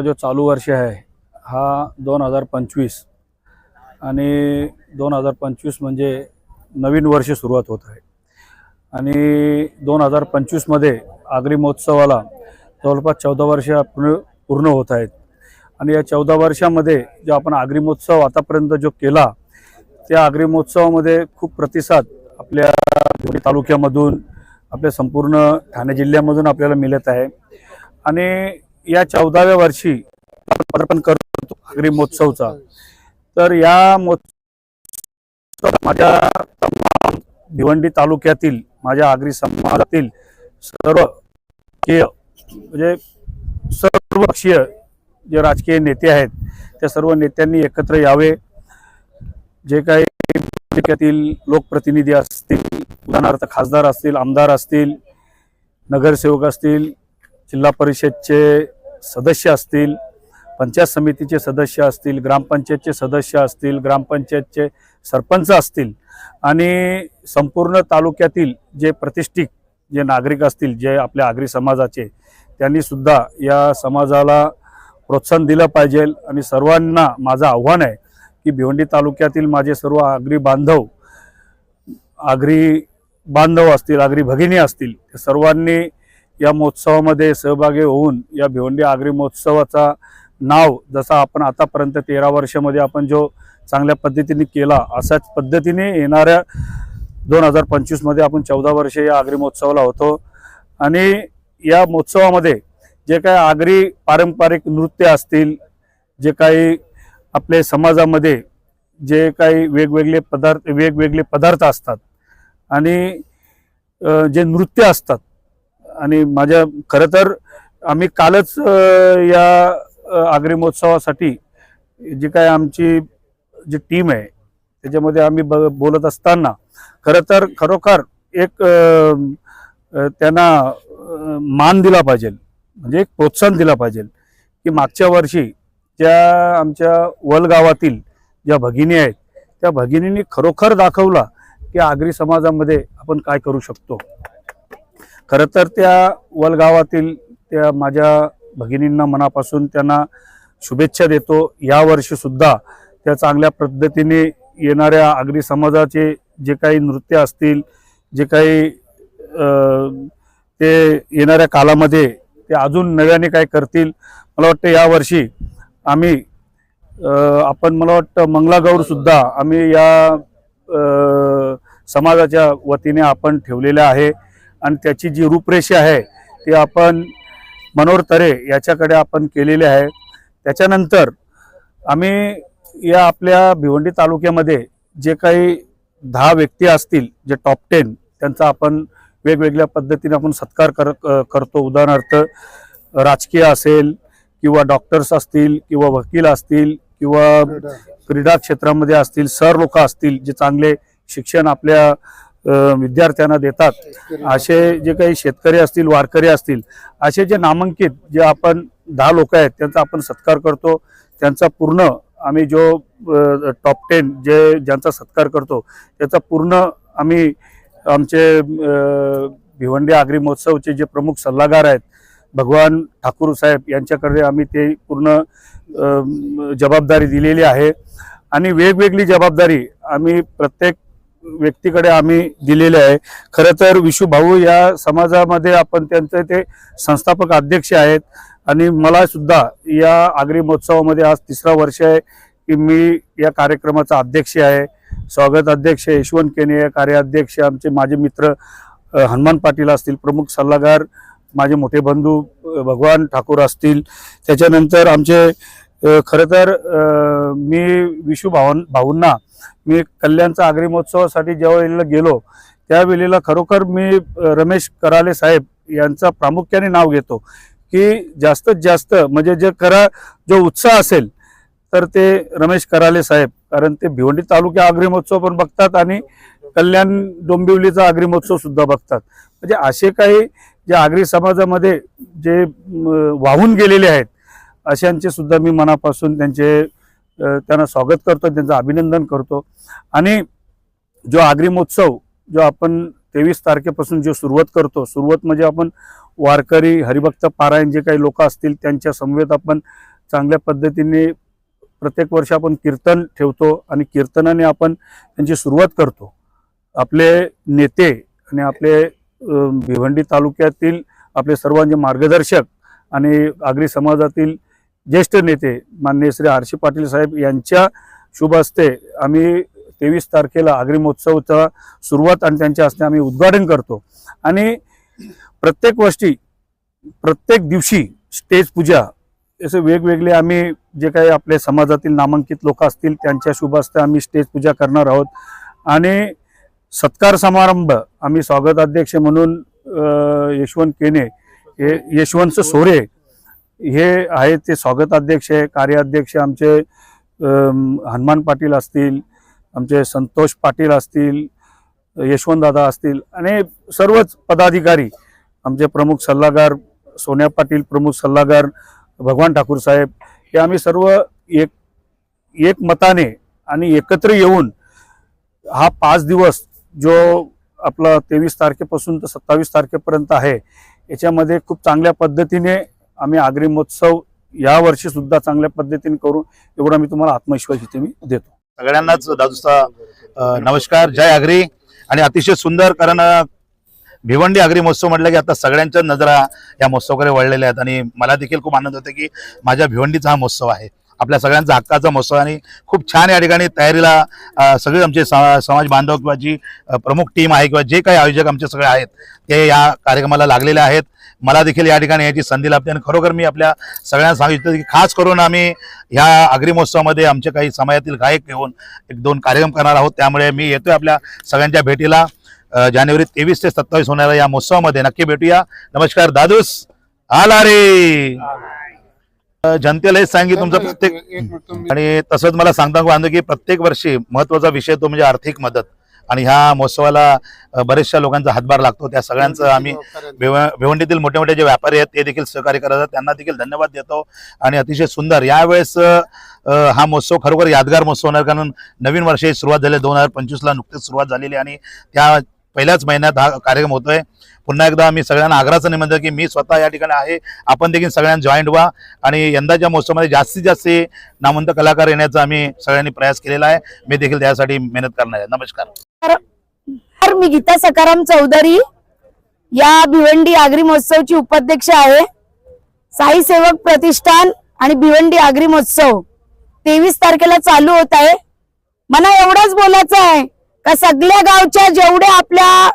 आपला जो चालू वर्ष आहे हा दोन हजार पंचवीस आणि दोन हजार पंचवीस म्हणजे नवीन वर्ष सुरुवात होत आहे. आणि दोन हजार पंचवीसमध्ये आगरी महोत्सवाला जवळपास चौदा वर्ष पूर्ण पूर्ण होत आहेत. आणि या चौदा वर्षामध्ये जो आपण आगरी महोत्सव आतापर्यंत जो केला त्या आगरी महोत्सवामध्ये खूप प्रतिसाद आपल्या तालुक्यामधून आपल्या संपूर्ण ठाणे जिल्ह्यामधून आपल्याला मिळत आहे. आणि या चौदाव्या वर्षी पदार्पण करतो आगरी महोत्सवचा. तर या महोत्सव माझ्या तमाम भिवंडी तालुक्यातील माझ्या आगरी समाजातील सर्व केय म्हणजे सर्व पक्षीय जे राजकीय नेते आहेत त्या सर्व नेत्यांनी एकत्र यावे. जे काही तालुक्यातील लोकप्रतिनिधी असतील उदाहरणार्थ खासदार असतील आमदार असतील नगरसेवक असतील जिल्हा परिषदचे सदस्य असतील पंचायत समितीचे सदस्य असतील ग्रामपंचायतचे सदस्य असतील ग्रामपंचायतचे सरपंच असतील आणि संपूर्ण तालुक्यातील जे प्रतिष्ठित जे नागरिक असतील जे आपल्या आगरी समाजाचे त्यांनीसुद्धा या समाजाला प्रोत्साहन दिलं पाहिजे. आणि सर्वांना माझं आव्हान आहे की भिवंडी तालुक्यातील माझे सर्व आगरी बांधव आगरी बांधव असतील आगरी भगिनी असतील सर्वांनी या महोत्सवामध्ये सहभागी होऊन या भिवंडी आगरी महोत्सवाचा नाव जसा आपण आतापर्यंत तेरा वर्षामध्ये आपण जो चांगल्या पद्धतीने केला अशाच पद्धतीने येणाऱ्या दोन हजार पंचवीसमध्ये आपण चौदा वर्ष या आगरी महोत्सवाला होतो. आणि या महोत्सवामध्ये जे काही आगरी पारंपरिक नृत्य असतील जे काही आपले समाजामध्ये जे काही वेगवेगळे पदार्थ वेगवेगळे पदार्थ असतात आणि जे नृत्य असतात आणि माझ्या खरं तर आम्ही कालच या आग्रे आगरी महोत्सवासाठी जी काय आमची जी टीम आहे त्याच्यामध्ये आम्ही ब बोलत असताना खरं तर खरोखर एक त्यांना मान दिला पाहिजे. म्हणजे एक प्रोत्साहन दिला पाहिजे की मागच्या वर्षी ज्या आमच्या वलगावातील ज्या भगिनी आहेत त्या भगिनींनी खरोखर दाखवला की आगरी समाजामध्ये आपण काय करू शकतो. खरं तर त्या वलगावातील त्या माझ्या भगिनींना मनापासून त्यांना शुभेच्छा देतो. यावर्षीसुद्धा त्या चांगल्या पद्धतीने येणाऱ्या आगरी समाजाचे जे काही नृत्य असतील जे काही ते येणाऱ्या कालामध्ये ते अजून नव्याने काय करतील मला वाटतं यावर्षी आम्ही आपण मला वाटतं मंगलागौरसुद्धा आम्ही या समाजाच्या वतीने आपण ठेवलेल्या आहे. आणि त्याची जी रूपरेषा आहे ती आपण मनोहर तरे याच्याकडे आपण केलेली आहे. त्याच्यानंतर आम्ही या आपल्या भिवंडी तालुक्यामध्ये जे काही दहा व्यक्ती असतील जे टॉप टेन त्यांचा आपण वेगवेगळ्या पद्धतीने आपण सत्कार कर करतो. उदाहरणार्थ राजकीय असेल किंवा डॉक्टर्स असतील किंवा वकील असतील किंवा क्रीडा क्षेत्रामध्ये असतील सर लोक असतील जे चांगले शिक्षण आपल्या विद्यार्थ्यांना देतात. असे जे काही शेतकरी असतील वारकरी असतील असे जे नामांकित जे आपण दहा लोक आहेत त्यांचा आपण सत्कार करतो. त्यांचा पूर्ण आम्ही जो टॉप टेन जे ज्यांचा सत्कार करतो त्याचा पूर्ण आम्ही आमचे भिवंडी आगरी महोत्सवचे जे प्रमुख सल्लागार आहेत भगवान ठाकूर साहेब यांच्याकडे आम्ही ते पूर्ण जबाबदारी दिलेली आहे. आणि वेगवेगळी जबाबदारी आम्ही प्रत्येक व्यक्तीकडे आम्ही दिलेले आहे. खरं तर विशुभाऊ या समाजामध्ये आपण त्यांचे ते संस्थापक अध्यक्ष आहेत. आणि मला सुद्धा या आगरी महोत्सवामध्ये आज तिसरा वर्ष आहे की मी या कार्यक्रमाचा अध्यक्ष आहे. स्वागत अध्यक्ष यशवंत केने कार्याध्यक्ष आमचे माझे मित्र हनुमान पाटील असतील प्रमुख सल्लागार माझे मोठे बंधू भगवान ठाकूर असतील. त्याच्यानंतर आमचे खरं तर मी विशू भावन भाऊंना मी कल्याणचा आगरी महोत्सवासाठी ज्यावेळेला गेलो त्यावेळेला खरोखर मी रमेश कराले साहेब यांचा प्रामुख्याने नाव घेतो. की जास्तीत जास्त म्हणजे जे करा जो उत्साह असेल तर ते रमेश कराले साहेब. कारण ते भिवंडी तालुक्या आगरी महोत्सव पण बघतात आणि कल्याण डोंबिवलीचा आगरी महोत्सव सुद्धा बघतात. म्हणजे असे काही जे आगरी समाजामध्ये जे वाहून गेलेले आहेत अशांचे सुद्धा मी मनापासून त्यांचे त्यांना स्वागत करतो त्यांचं अभिनंदन करतो. आणि जो आगरी महोत्सव जो आपण तेवीस तारखेपासून जो सुरुवात करतो सुरुवात म्हणजे आपण वारकरी हरिभक्त पारायण जे काही लोक असतील त्यांच्या समवेत आपण चांगल्या पद्धतीने प्रत्येक वर्षी आपण कीर्तन ठेवतो आणि कीर्तनाने आपण त्यांची सुरुवात करतो. आपले नेते आणि आपले भिवंडी तालुक्यातील आपले सर्वांचे मार्गदर्शक आणि आगरी समाजातील ज्येष्ठ नेते माननीय श्री आरशी पाटील साहेब यांच्या शुभ हस्ते आम्ही तेवीस तारखेला आगरी महोत्सवचा सुरुवात आणि त्यांच्या हस्ते आम्ही उद्घाटन करतो. आणि प्रत्येक गोष्टी प्रत्येक दिवशी स्टेज पूजा असे वेगवेगळे आम्ही जे काही आपले समाजातील नामांकित लोक असतील त्यांच्या शुभ हस्ते आम्ही स्टेज पूजा करणार आहोत. आणि सत्कार समारंभ आम्ही स्वागताध्यक्ष म्हणून यशवंत केने ये यशवंत सोरे हे आहेत ते स्वागताध्यक्ष आहे कार्याध्यक्ष आमचे हनुमान पाटील असतील आमचे संतोष पाटील असतील यशवंत दादा असतील आणि सर्वच पदाधिकारी आमचे प्रमुख सल्लागार सोन्या पाटील प्रमुख सल्लागार भगवान ठाकूर साहेब हे आम्ही सर्व एक एक मताने आणि एकत्र येऊन हा पाच दिवस जो आपला तेवीस तारखेपासून तर सत्तावीस तारखेपर्यंत आहे याच्यामध्ये खूप चांगल्या पद्धतीने आम्ही आगरी महोत्सव या वर्षी सुद्धा चांगल्या पद्धतीने करू एवढा मी तुम्हाला आत्मविश्वास इथे मी देतो. सगळ्यांनाच दादूचा नमस्कार. जय आगरी. आणि अतिशय सुंदर कारण भिवंडी आगरी महोत्सव म्हटलं की आता सगळ्यांच्या नजरा या महोत्सवाकडे वळलेल्या आहेत. आणि मला देखील खूप आनंद होतो की माझ्या भिवंडीचा हा महोत्सव आहे. आपल्या सगळ्यांचा हक्काचा महोत्सव आणि खूप छान या ठिकाणी तयारीला सगळे आमचे समाज बांधव किंवा जी प्रमुख टीम आहे किंवा जे काही आयोजक आमचे सगळे आहेत ते या कार्यक्रमाला लागलेले आहेत. मला देखील या ठिकाणी याची संधी लाभते आणि खरोखर मी आपल्या सगळ्यांना सांगू इच्छितो की खास करून आम्ही ह्या आगरी महोत्सवामध्ये आमच्या काही समाजातील गायक घेऊन एक दोन कार्यक्रम करणार आहोत. त्यामुळे मी येतोय आपल्या सगळ्यांच्या भेटीला. जानेवारी तेवीस ते सत्तावीस होणाऱ्या या महोत्सवामध्ये नक्की भेटूया. नमस्कार दादूस. आला रे! जनतेला हेच सांगी तुमचं प्रत्येक आणि तसंच मला सांगता बांधव की प्रत्येक वर्षी महत्त्वाचा विषय तो म्हणजे आर्थिक मदत. आणि ह्या महोत्सवाला बरेचशा लोकांचा हातभार लागतो. त्या सगळ्यांचं आम्ही भिव- भिवंडीतील मोठे मोठे जे व्यापारी आहेत ते देखील सहकार्य करतात त्यांना देखील धन्यवाद देतो. आणि अतिशय सुंदर. यावेळेस हा महोत्सव खरोखर यादगार महोत्सव होणार कारण नवीन वर्षाची सुरुवात झाली दोन हजार पंचवीसला नुकतीच सुरुवात झालेली आणि त्या पहिल्याच महिन्यात हा कार्यक्रम होतोय. पुन्हा एकदा मी सगळ्यांना आग्रहाचं निमंत्रण की मी स्वतः या ठिकाणी आहे. आपण देखील सगळ्यांना जॉईंट व्हा. आणि यंदाच्या महोत्सवामध्ये जास्तीत जास्त नामवंत कलाकार येण्याचा आम्ही सगळ्यांनी प्रयास केलेला आहे. मी देखील त्यासाठी मेहनत करणार आहे. नमस्कार. मी गीता सकाराम चौधरी या भिवंडी आगरी महोत्सवची उपाध्यक्ष आहे. साई सेवक प्रतिष्ठान आणि भिवंडी आगरी महोत्सव तेवीस तारखेला चालू होत आहे. मला एवढंच बोलायचं आहे. का सगळ्या गावच्या जेवढ्या आपल्या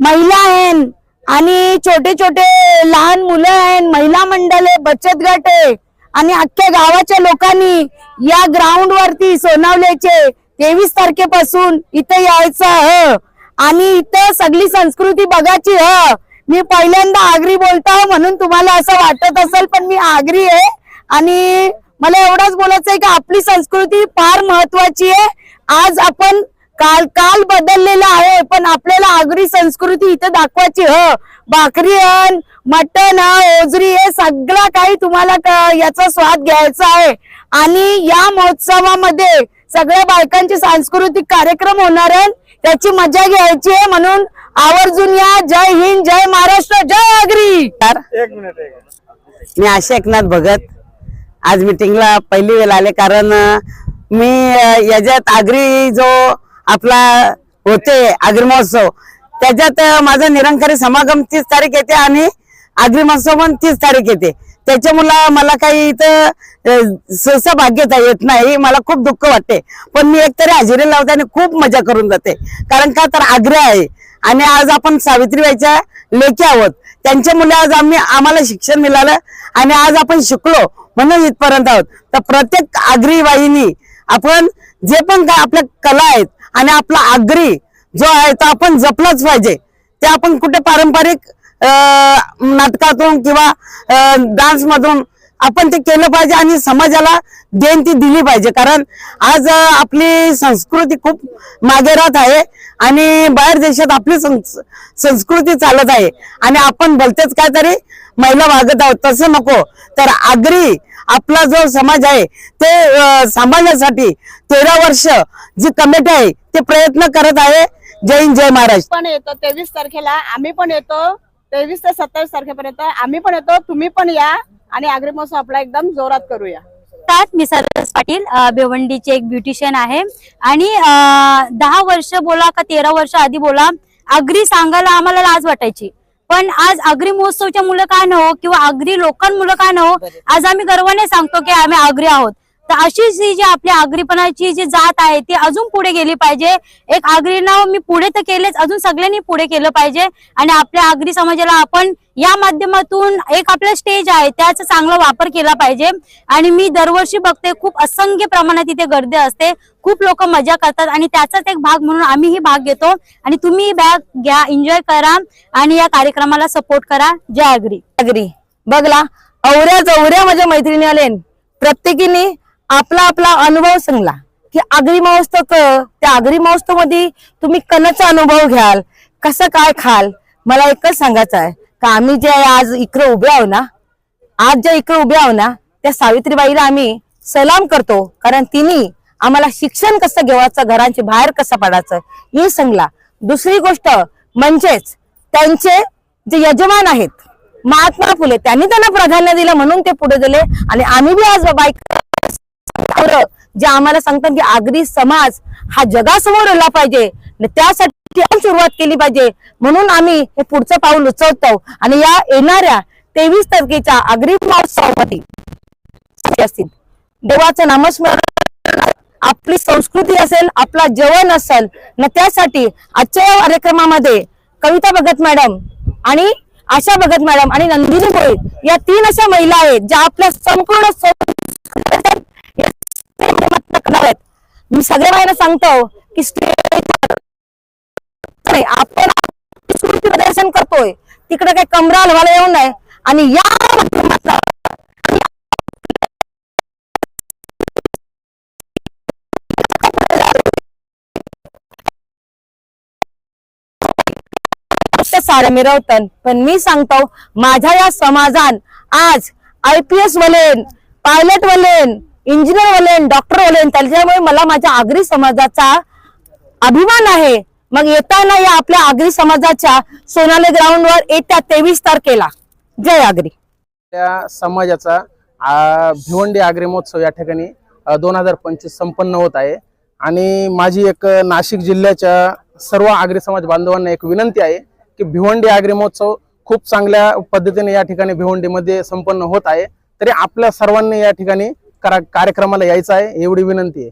महिला आहेत आणि छोटे छोटे लहान मुलं आहेत महिला मंडळ आहे बचत गट आहे आणि अख्ख्या गावाच्या लोकांनी या ग्राउंड वरती सोनावल्याचे तेवीस तारखेपासून इथं यायचं ह. आणि इथं सगळी संस्कृती बघायची ह. मी पहिल्यांदा आगरी बोलता हो म्हणून तुम्हाला असं वाटत असेल पण मी आगरी आहे. आणि मला एवढंच बोलायचं आहे की आपली संस्कृती फार महत्वाची आहे. आज आपण काल काल बदललेला आहे पण आपल्याला आगरी संस्कृती इथं दाखवायची ह. भाकरी अन मटण ओजरी हे सगळं काही तुम्हाला क- याचा स्वाद घ्यायचा आहे. आणि या महोत्सवामध्ये सगळ्या बायकांचे सांस्कृतिक कार्यक्रम होणार आहे त्याची मजा घ्यायची आहे म्हणून आवर्जून या. जय हिंद जय महाराष्ट्र जय आगरी. मी आशा एकनाथ भगत. आज मीटिंगला पहिली वेळ आले कारण मी याच्यात आगरी जो आपला होते आग्री महोत्सव. त्याच्यात माझं माझा निरंकारी समागम तीस तारीख येते आणि आग्री महोत्सव पण तीस तारीख येते. त्याच्यामुळे मला काही इथं सहसा भाग्यता येत नाही. मला खूप दुःख वाटते. पण मी एकतरी हजेरी लावते आणि खूप मजा करून जाते. कारण का तर आग्रह आहे. आणि आज आपण सावित्रीबाईच्या लेखी आहोत. त्यांच्यामुळे आज आम्ही आम्हाला शिक्षण मिळालं आणि आज आपण शिकलो म्हणून इथपर्यंत आहोत. तर प्रत्येक आगरी बाईनी आपण जे पण काय आपल्या कला आहेत आणि आपला आगरी जो आहे तो आपण जपलाच पाहिजे. ते आपण कुठे पारंपरिक नाटकातून किंवा डान्समधून आपण ते केलं पाहिजे आणि समाजाला देण ती दिली पाहिजे. कारण आज आपली संस्कृती खूप मागे राहत आहे आणि बाहेर देशात आपली संस्कृती चालत आहे. आणि आपण भलतेच काहीतरी महिला वागत आहोत तसं नको. तर आगरी आपला जो समाज आहे ते सांभाळण्यासाठी तेरा वर्ष जी कमिटी आहे ते प्रयत्न करत आहे. जय हिंद जय महाराष्ट्र पण येतो तेवीस तारखेला आम्ही पण येतो. तेवीस ते सत्तावीस तारखेपर्यंत आम्ही पण येतो तुम्ही पण या आणि आग्री महोत्सव आपला एकदम जोरात करूया. मी सरस पाटील भिवंडीचे एक ब्युटिशियन आहे. आणि दहा वर्ष बोला का तेरा वर्ष आधी बोला आगरी सांगायला आम्हाला लाज वाटायची. पण आज आगरी महोत्सवच्या मुलं काय न हो किंवा आगरी लोकांमुलं काय न हो आज आम्ही गर्वाने सांगतो की आम्ही आगरी आहोत. तर अशीच ही जी आपली आगरीपणाची जी जात आहे ती अजून पुढे गेली पाहिजे. एक आगरी नाव मी पुढे तर केलेच अजून सगळ्यांनी पुढे केलं पाहिजे. आणि आपल्या आगरी समाजाला आपण या माध्यमातून एक आपला स्टेज आहे त्याचा चांगला वापर केला पाहिजे. आणि मी दरवर्षी बघते खूप असंख्य प्रमाणात इथे गर्दी असते. खूप लोक मजा करतात आणि त्याचाच एक भाग म्हणून आम्हीही भाग घेतो. आणि तुम्ही बॅग घ्या एन्जॉय करा आणि या कार्यक्रमाला सपोर्ट करा. जय आगरी. आगरी. बघला औऱ्या जवऱ्या माझ्या मैत्रिणी आले प्रत्येकीने आपला आपला अनुभव सांगला. की आगरी महोत्सव त्या आगरी महोत्सवमध्ये तुम्ही कणाचा अनुभव घ्याल. कसं काय खाल? मला एकच सांगायचं आहे. का आम्ही जे आज इकडे उभे आहो ना आज ज्या इकडे उभे आहो ना त्या सावित्रीबाईला आम्ही सलाम करतो. कारण तिने आम्हाला शिक्षण कसं घेवायचं घरांच्या बाहेर कसं पडायचं हे सांगला. दुसरी गोष्ट म्हणजेच त्यांचे जे यजमान आहेत महात्मा फुले त्यांनी त्यांना प्राधान्य दिलं म्हणून ते पुढे दिले आणि आम्ही बी आज बाईक जे आम्हाला सांगतात की आगरी समाज हा जगासमोर आला पाहिजे. त्यासाठी सुरुवात केली पाहिजे. म्हणून आम्ही हे पुढचं पाऊल उचलतो. आणि या येणाऱ्या तेवीस तारखेच्या आगरी महोत्सवामध्ये असतील. देवाचं नामस्मरण आपली संस्कृती असेल आपला जेवण असेल न त्यासाठी आजच्या या कार्यक्रमामध्ये कविता भगत मॅडम आणि आशा भगत मॅडम आणि नंदिनी भोळे या तीन अशा महिला आहेत ज्या आपल्या संपूर्ण करणार आहेत. मी सगळ्या बायांना सांगतो की स्टेज नाही आपण स्मृती प्रदर्शन करतोय. तिकडे काही कमरा हलवायला येऊ नये. आणि या माध्यमातून सारे साड्या पण मी सांगतो माझ्या या समाजान आज आय पी एस वलेन पायलट वलेन इंजिनियर वलेन डॉक्टर वलेन त्याच्यामुळे मला माझ्या आगरी समाजाचा अभिमान आहे. मग येताना या आपल्या आगरी समाजाच्या सोनाली ग्राउंडवर येत्या तेवीस तारखेला. जय आगरी. त्या समाजाचा भिवंडी आगरी महोत्सव या ठिकाणी दोन हजार पंचवीस संपन्न होत आहे. आणि माझी एक नाशिक जिल्ह्याच्या सर्व आगरी समाज बांधवांना एक विनंती आहे की भिवंडी आगरी महोत्सव खूप चांगल्या पद्धतीने या ठिकाणी भिवंडीमध्ये संपन्न होत आहे. तरी आपल्या सर्वांनी या ठिकाणी कार्यक्रमाला यायचं आहे एवढी विनंती आहे.